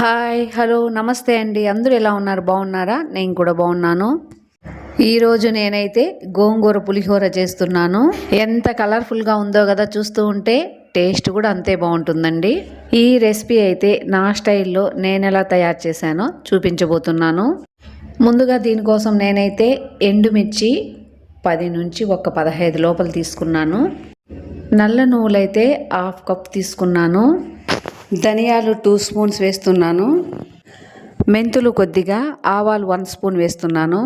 Hi hello నమస్తే అండి. అందరూ ఎలా ఉన్నారు? బాగున్నారా? నేను కూడా బాగున్నాను. ఈరోజు నేనైతే గోంగూర పులిహోర చేస్తున్నాను. ఎంత కలర్ఫుల్గా ఉందో కదా చూస్తూ ఉంటే టేస్ట్ కూడా అంతే బాగుంటుందండి. ఈ రెసిపీ అయితే నా స్టైల్లో నేను ఎలా తయారు చేశానో చూపించబోతున్నాను. ముందుగా దీనికోసం నేనైతే ఎండుమిర్చి పది నుంచి ఒక పదహైదు లోపల తీసుకున్నాను. నల్ల నువ్వులైతే హాఫ్ కప్ తీసుకున్నాను. ధనియాలు టూ స్పూన్స్ వేస్తున్నాను. మెంతులు కొద్దిగా ఆవాలు వన్ స్పూన్ వేస్తున్నాను.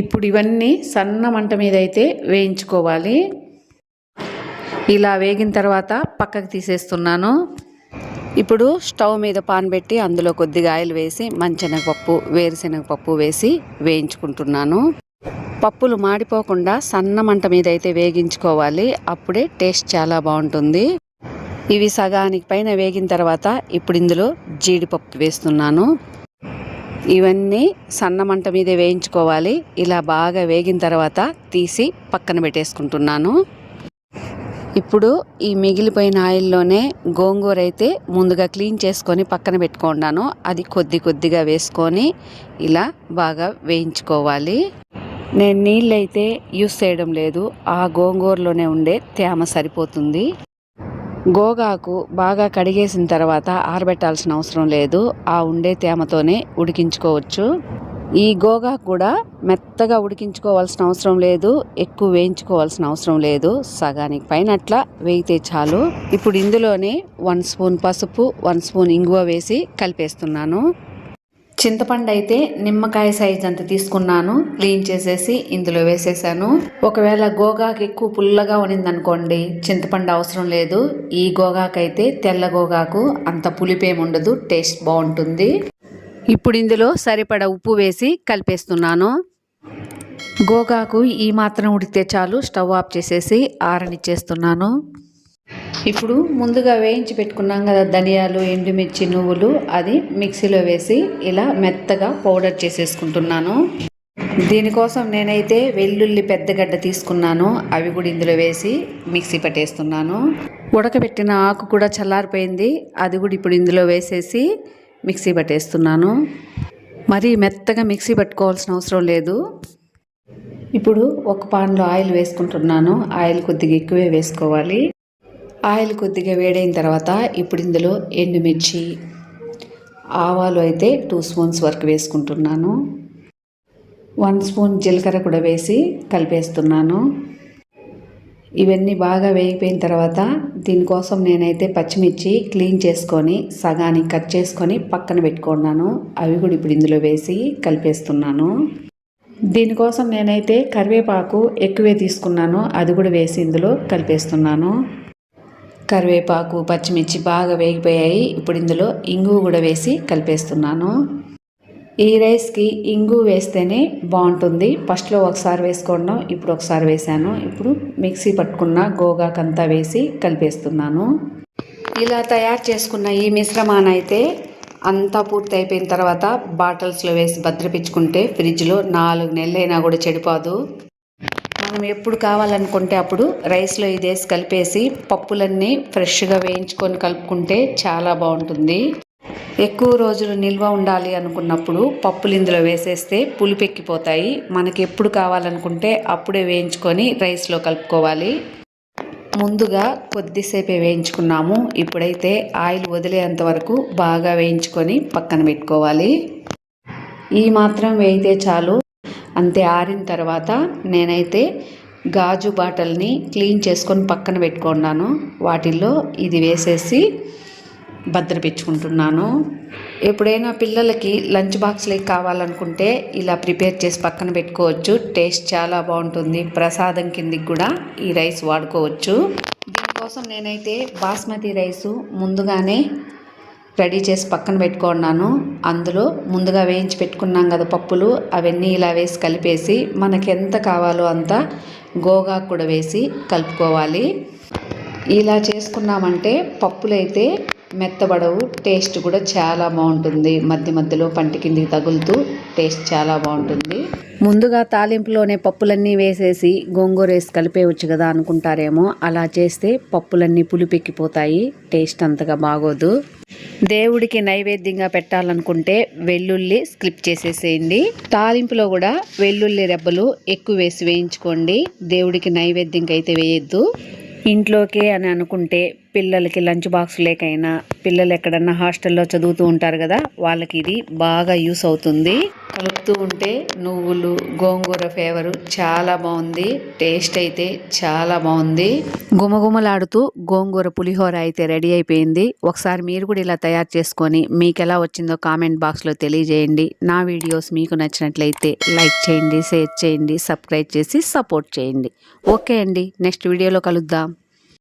ఇప్పుడు ఇవన్నీ సన్న మంట మీద అయితే వేయించుకోవాలి. ఇలా వేగిన తర్వాత పక్కకు తీసేస్తున్నాను. ఇప్పుడు స్టవ్ మీద పాన్ పెట్టి అందులో కొద్దిగా ఆయిల్ వేసి మంచెనగపప్పు వేరుశనగపప్పు వేసి వేయించుకుంటున్నాను. పప్పులు మాడిపోకుండా సన్న మంట మీద అయితే వేగించుకోవాలి. అప్పుడే టేస్ట్ చాలా బాగుంటుంది. ఇవి సగానికి పైన వేగిన తర్వాత ఇప్పుడు ఇందులో జీడిపప్పు వేస్తున్నాను. ఇవన్నీ సన్న మంట మీదే వేయించుకోవాలి. ఇలా బాగా వేగిన తర్వాత తీసి పక్కన పెట్టేసుకుంటున్నాను. ఇప్పుడు ఈ మిగిలిపోయిన ఆయిల్లోనే గోంగూర అయితే ముందుగా క్లీన్ చేసుకొని పక్కన పెట్టుకున్నాను అది కొద్ది కొద్దిగా వేసుకొని ఇలా బాగా వేయించుకోవాలి. నేను నీళ్ళు అయితే యూస్ చేయడం లేదు. ఆ గోంగూరలోనే ఉండే తేమ సరిపోతుంది. గోగాకు బాగా కడిగేసిన తర్వాత ఆరబెట్టాల్సిన అవసరం లేదు. ఆ ఉండే తేమతోనే ఉడికించుకోవచ్చు. ఈ గోగాకు కూడా మెత్తగా ఉడికించుకోవాల్సిన అవసరం లేదు. ఎక్కువ వేయించుకోవాల్సిన అవసరం లేదు. సగానికి పైన అట్లా వేయితే చాలు. ఇప్పుడు ఇందులోనే వన్ స్పూన్ పసుపు వన్ స్పూన్ ఇంగువ వేసి కలిపేస్తున్నాను. చింతపండు అయితే నిమ్మకాయ సైజ్ అంత తీసుకున్నాను. క్లీన్ చేసేసి ఇందులో వేసేసాను. ఒకవేళ గోగాకు ఎక్కువ పుల్లగా ఉన్నిందనుకోండి చింతపండు అవసరం లేదు. ఈ గోగాకు అయితే తెల్ల గోగాకు అంత పులిపేముండదు టేస్ట్ బాగుంటుంది. ఇప్పుడు ఇందులో సరిపడ ఉప్పు వేసి కలిపేస్తున్నాను. గోగాకు ఈ మాత్రం ఉడికితే చాలు స్టవ్ ఆఫ్ చేసేసి ఆరనిచ్చేస్తున్నాను. ఇప్పుడు ముందుగా వేయించి పెట్టుకున్నాం కదా ధనియాలు ఎండుమిర్చి నువ్వులు. అది మిక్సీలో వేసి ఇలా మెత్తగా పౌడర్ చేసేసుకుంటున్నాను. దీనికోసం నేనైతే వెల్లుల్లి పెద్దగడ్డ తీసుకున్నాను. అవి కూడా ఇందులో వేసి మిక్సీ పట్టేస్తున్నాను. ఉడకబెట్టిన ఆకు కూడా చల్లారిపోయింది. అది కూడా ఇప్పుడు ఇందులో వేసేసి మిక్సీ పట్టేస్తున్నాను. మరి మెత్తగా మిక్సీ పట్టుకోవాల్సిన అవసరం లేదు. ఇప్పుడు ఒక పాన్లో ఆయిల్ వేసుకుంటున్నాను. ఆయిల్ కొద్దిగా ఎక్కువే వేసుకోవాలి. ఆయిల్ కొద్దిగా వేడైన తర్వాత ఇప్పుడు ఇందులో ఎండుమిర్చి ఆవాలు అయితే టూ స్పూన్స్ వరకు వేసుకుంటున్నాను. వన్ స్పూన్ జీలకర్ర కూడా వేసి కలిపేస్తున్నాను. ఇవన్నీ బాగా వేగిపోయిన తర్వాత దీనికోసం నేనైతే పచ్చిమిర్చి క్లీన్ చేసుకొని సగానికి కట్ చేసుకొని పక్కన పెట్టుకున్నాను. అవి కూడా ఇప్పుడు ఇందులో వేసి కలిపేస్తున్నాను. దీనికోసం నేనైతే కరివేపాకు ఎక్కువే తీసుకున్నాను. అది కూడా వేసి ఇందులో కలిపేస్తున్నాను. కరివేపాకు పచ్చిమిర్చి బాగా వేగిపోయాయి. ఇప్పుడు ఇందులో ఇంగువ కూడా వేసి కలిపేస్తున్నాను. ఈ రైస్కి ఇంగు వేస్తేనే బాగుంటుంది. ఫస్ట్లో ఒకసారి వేసుకోవడం ఇప్పుడు ఒకసారి వేసాను. ఇప్పుడు మిక్సీ పట్టుకున్న గోగాకంతా వేసి కలిపేస్తున్నాను. ఇలా తయారు చేసుకున్న ఈ మిశ్రమాన్ని అయితే అంతా పూర్తి అయిపోయిన తర్వాత బాటిల్స్లో వేసి భద్రపించుకుంటే ఫ్రిడ్జ్లో నాలుగు నెలలైనా కూడా చెడిపోదు. మనం ఎప్పుడు కావాలనుకుంటే అప్పుడు రైస్లో ఇది వేసి కలిపేసి పప్పులన్నీ ఫ్రెష్గా వేయించుకొని కలుపుకుంటే చాలా బాగుంటుంది. ఎక్కువ రోజులు నిల్వ ఉండాలి అనుకున్నప్పుడు పప్పులు ఇందులో వేసేస్తే పులిపెక్కిపోతాయి. మనకి ఎప్పుడు కావాలనుకుంటే అప్పుడే వేయించుకొని రైస్లో కలుపుకోవాలి. ముందుగా కొద్దిసేపే వేయించుకున్నాము. ఇప్పుడైతే ఆయిల్ వదిలేంత వరకు బాగా వేయించుకొని పక్కన పెట్టుకోవాలి. ఈ మాత్రం వేయితే చాలు. అంతే ఆరిన తర్వాత నేనైతే గాజు బాటల్ని క్లీన్ చేసుకొని పక్కన పెట్టుకున్నాను. వాటిల్లో ఇది వేసేసి భద్రపెట్టుకుంటున్నాను ఎప్పుడైనా పిల్లలకి లంచ్ బాక్స్లకి కావాలనుకుంటే ఇలా ప్రిపేర్ చేసి పక్కన పెట్టుకోవచ్చు. టేస్ట్ చాలా బాగుంటుంది. ప్రసాదం కిందికి కూడా ఈ రైస్ వాడుకోవచ్చు. దీనికోసం నేనైతే బాస్మతి రైసు ముందుగానే రెడీ చేసి పక్కన పెట్టుకున్నాను. అందులో ముందుగా వేయించి పెట్టుకున్నాం కదా పప్పులు అవన్నీ ఇలా వేసి కలిపేసి మనకి ఎంత కావాలో అంత గోగాకు కూడా వేసి కలుపుకోవాలి. ఇలా చేసుకున్నామంటే పప్పులైతే మెత్తబడవు టేస్ట్ కూడా చాలా బాగుంటుంది. మధ్య మధ్యలో పంటి కిందికి తగులుతూ టేస్ట్ చాలా బాగుంటుంది. ముందుగా తాలింపులోనే పప్పులన్నీ వేసేసి గోంగూర వేసి కలిపేయచ్చు కదా అనుకుంటారేమో. అలా చేస్తే పప్పులన్నీ పులిపెక్కిపోతాయి టేస్ట్ అంతగా బాగోదు. దేవుడికి నైవేద్యంగా పెట్టాలనుకుంటే వెల్లుల్లి స్క్లిప్ చేసేసేయండి. తాలింపులో కూడా వెల్లుల్లి రెబ్బలు ఎక్కువ వేసి వేయించుకోండి. దేవుడికి నైవేద్యంకి అయితే వేయొద్దు. ఇంట్లోకే అని అనుకుంటే పిల్లలకి లంచ్ బాక్స్ లేకైనా పిల్లలు ఎక్కడన్నా హాస్టల్లో చదువుతూ ఉంటారు కదా వాళ్ళకి ఇది బాగా యూస్ అవుతుంది. కలుపుతూ ఉంటే నువ్వులు గోంగూర ఫేవరు చాలా బాగుంది టేస్ట్ అయితే చాలా బాగుంది. గుమగుమలాడుతూ గోంగూర పులిహోర అయితే రెడీ అయిపోయింది. ఒకసారి మీరు కూడా ఇలా తయారు చేసుకొని మీకు ఎలా వచ్చిందో కామెంట్ బాక్స్లో తెలియజేయండి. నా వీడియోస్ మీకు నచ్చినట్లయితే లైక్ చేయండి షేర్ చేయండి సబ్స్క్రైబ్ చేసి సపోర్ట్ చేయండి. ఓకే అండి నెక్స్ట్ వీడియోలో కలుద్దాం.